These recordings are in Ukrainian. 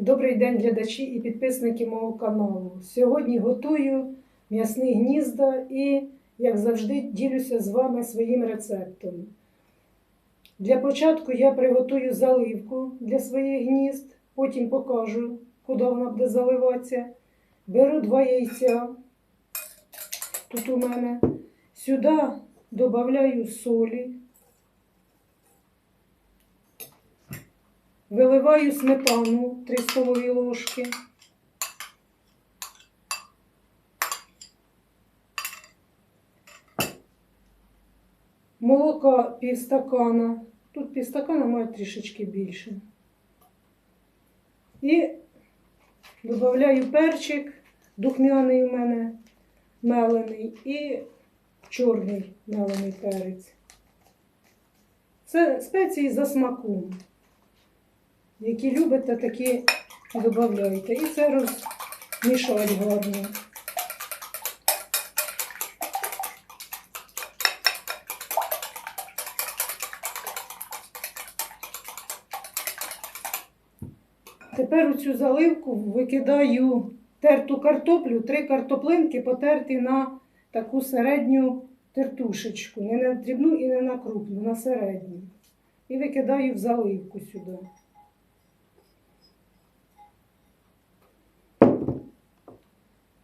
Добрий день, глядачі і підписники мого каналу. Сьогодні готую м'ясні гнізда і, як завжди, ділюся з вами своїм рецептом. Для початку я приготую заливку для своїх гнізд, потім покажу, куди вона буде заливатися. Беру два яйця. Тут у мене. Сюди додаю солі. Виливаю сметану 3 столові ложки. Молока півстакана. Тут півстакана має трішечки більше. І додаю перчик, духмяний у мене мелений і чорний мелений перець. Це спеції за смаком. Які любите, такі додавайте. І це розмішати гарно. Тепер у цю заливку викидаю терту картоплю, три картоплинки потерті на таку середню тертушечку. Не на дрібну і не на крупну, на середню. І викидаю в заливку сюди.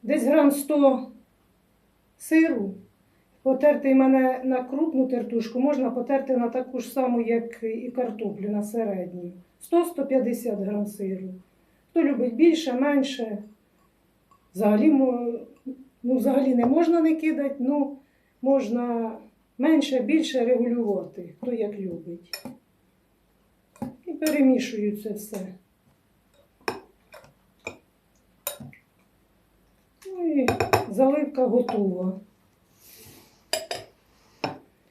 Десь грам 100 сиру. Потертий мене на крупну тертушку, можна потерти на таку ж саму, як і картоплю на середню. 100-150 грам сиру. Хто любить більше, менше. Взагалі, ну, взагалі не можна не кидати, ну можна менше, більше регулювати, хто як любить. І перемішую це все. Ну і заливка готова.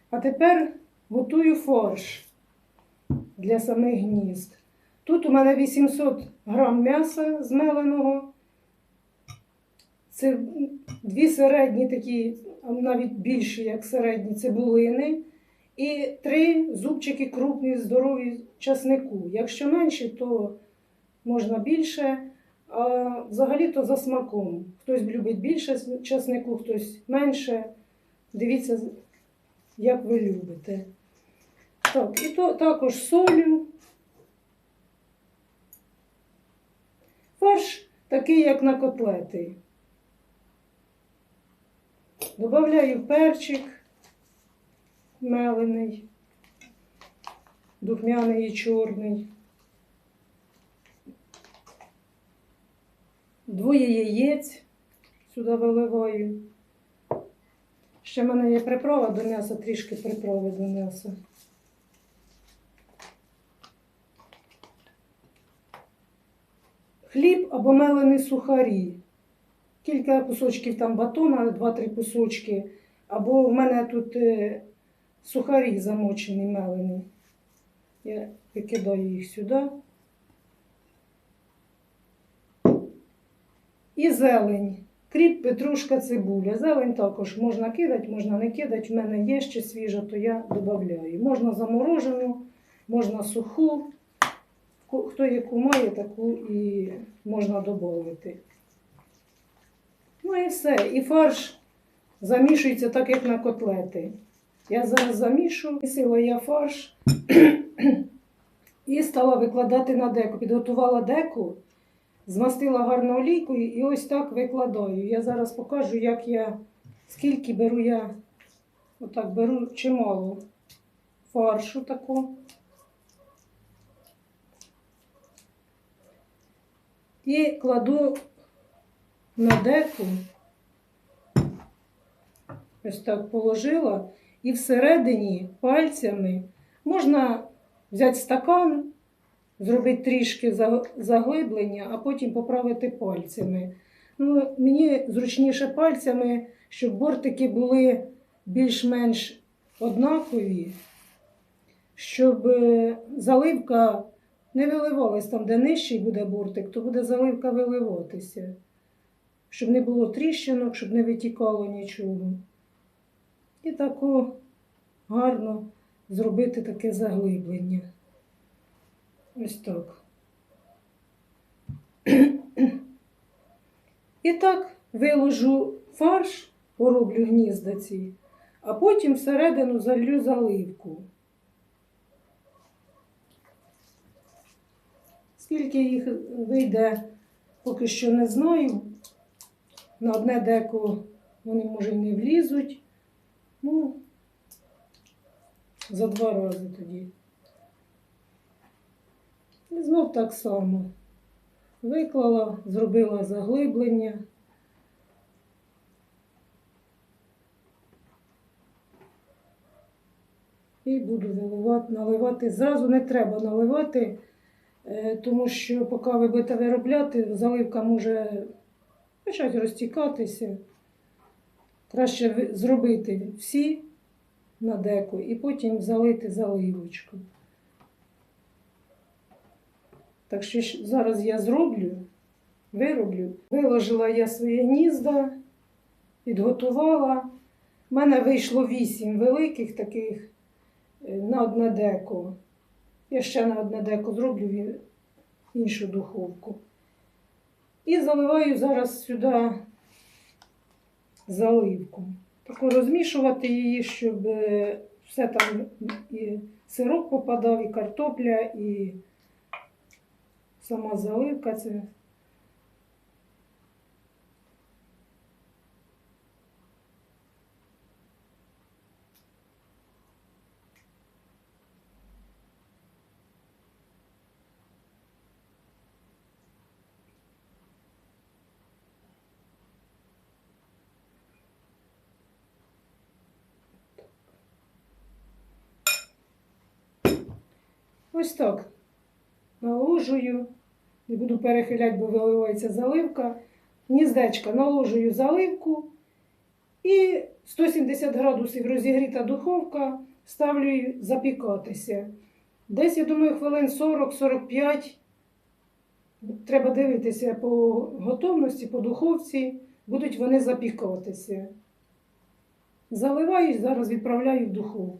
А тепер готую фарш для самих гнізд. Тут у мене 800 грам м'яса змеленого. Це дві середні такі, навіть більші, як середні цибулини. І три зубчики крупні, здорові часнику. Якщо менші, то можна більше. А взагалі то за смаком. Хтось любить більше часнику, хтось менше. Дивіться, як ви любите. Так, і то також солю. Фарш такий, як на котлети. Добавляю перчик мелений, духмяний і чорний. Двоє яєць сюди виливаю. Ще в мене є приправа до м'яса, трішки приправи до м'яса. Хліб або мелені сухарі. Кілька кусочків там батона, два-три кусочки. Або в мене тут е, сухарі замочені мелені. Я викидаю їх сюди. І зелень. Кріп, петрушка, цибуля. Зелень також можна кидати, можна не кидати. В мене є ще свіжа, то я додаю. Можна заморожену, можна суху. Хто яку має, таку і можна додати. Ну і все. І фарш замішується так, як на котлети. Я зараз замішу, місила я фарш і стала викладати на деку. Підготувала деку. Змастила гарно олійкою і ось так викладаю. Я зараз покажу, як я, скільки беру я, отак беру чимало фаршу таку. І кладу на деку, ось так положила, і всередині пальцями можна взяти стакан, зробити трішки заглиблення, а потім поправити пальцями. Ну, мені зручніше пальцями, щоб бортики були більш-менш однакові, щоб е, заливка не виливалась там, де нижчий буде бортик, то буде заливка виливатися. Щоб не було тріщинок, щоб не витікало нічого. І тако гарно зробити таке заглиблення. Ось так. І так виложу фарш, пороблю гнізда а потім всередину залью заливку. Скільки їх вийде, поки що не знаю. На одне деко вони, може, не влізуть. Ну, за два рази тоді. І знов так само. Виклала, зробила заглиблення. І буду наливати. Зразу не треба наливати, е, тому що поки ви будете виробляти, заливка може почати розтікатися. Краще зробити всі на деку і потім залити заливочку. Так що зараз я зроблю, вироблю. Виложила я своє гнізда, підготувала. У мене вийшло вісім великих таких е, на одне деко. Я ще на одне деко зроблю іншу духовку. І заливаю зараз сюди заливку. Таку розмішувати її, щоб е, все там і сироп попадав, і картопля, і сама заливка. Це ось так. Наложую. Не буду перехиляти, бо виливається заливка. Гніздечка наложую заливку і 170 градусів розігріта духовка ставлю запікатися. Десь, я думаю, хвилин 40-45. Треба дивитися по готовності, по духовці, будуть вони запікатися. Заливаю, зараз відправляю в духовку.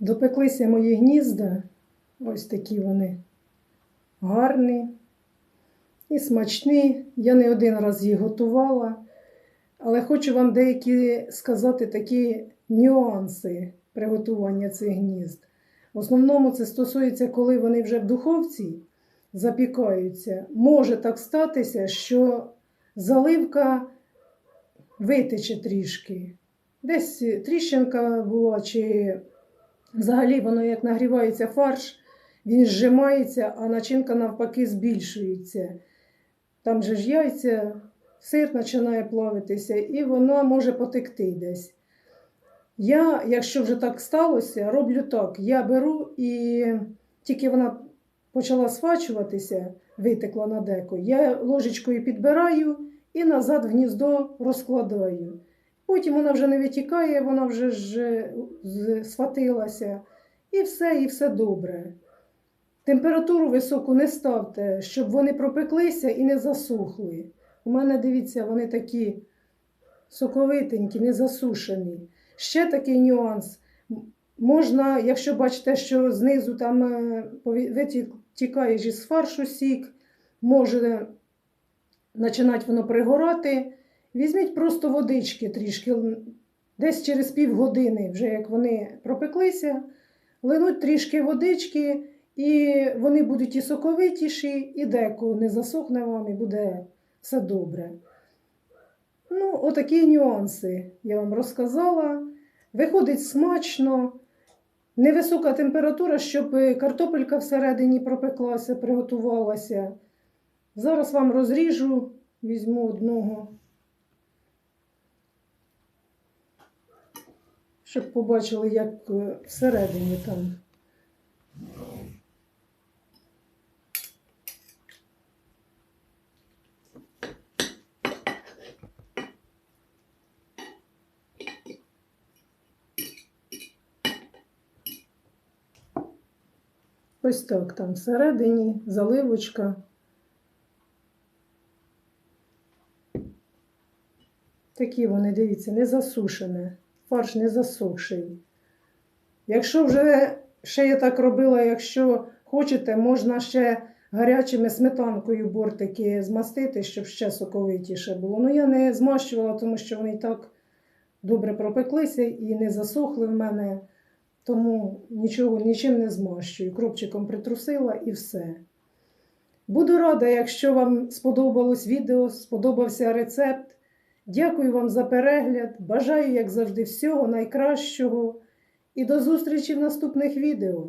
Допеклися мої гнізда. Ось такі вони гарні і смачні. Я не один раз їх готувала, але хочу вам деякі сказати такі нюанси приготування цих гнізд. В основному це стосується, коли вони вже в духовці запікаються. Може так статися, що заливка витече трішки. Десь тріщинка була, чи взагалі воно як нагрівається фарш, він зжимається, а начинка навпаки збільшується. Там же ж яйця, сир починає плавитися, і воно може потекти десь. Я, якщо вже так сталося, роблю так: я беру і тільки вона почала сфачуватися, витекла на деко, я ложечкою підбираю і назад в гніздо розкладаю. Потім вона вже не витікає, вона вже ж з- схватилася. І все, і все добре. Температуру високу не ставте, щоб вони пропеклися і не засохли. У мене, дивіться, вони такі соковитенькі, не засушені. Ще такий нюанс. Можна, якщо бачите, що знизу там е, витікає із фаршу сік, може починати воно пригорати. Візьміть просто водички трішки, десь через півгодини, вже як вони пропеклися, линуть трішки водички, і вони будуть і соковитіші, і деко не засохне вам, і буде все добре. Ну, отакі нюанси я вам розказала. Виходить смачно, невисока температура, щоб картопелька всередині пропеклася, приготувалася. Зараз вам розріжу, візьму одного. Щоб побачили, як всередині там. Ось так там всередині заливочка. Такі вони, дивіться, не засушене, фарш не засохший. Якщо вже ще я так робила, якщо хочете, можна ще гарячими сметанкою бортики змастити, щоб ще соковитіше було. Ну я не змащувала, тому що вони так добре пропеклися і не засохли в мене, тому нічого нічим не змащую. Кропчиком притрусила і все. Буду рада, якщо вам сподобалось відео, сподобався рецепт. Дякую вам за перегляд. Бажаю, як завжди, всього найкращого. І до зустрічі в наступних відео.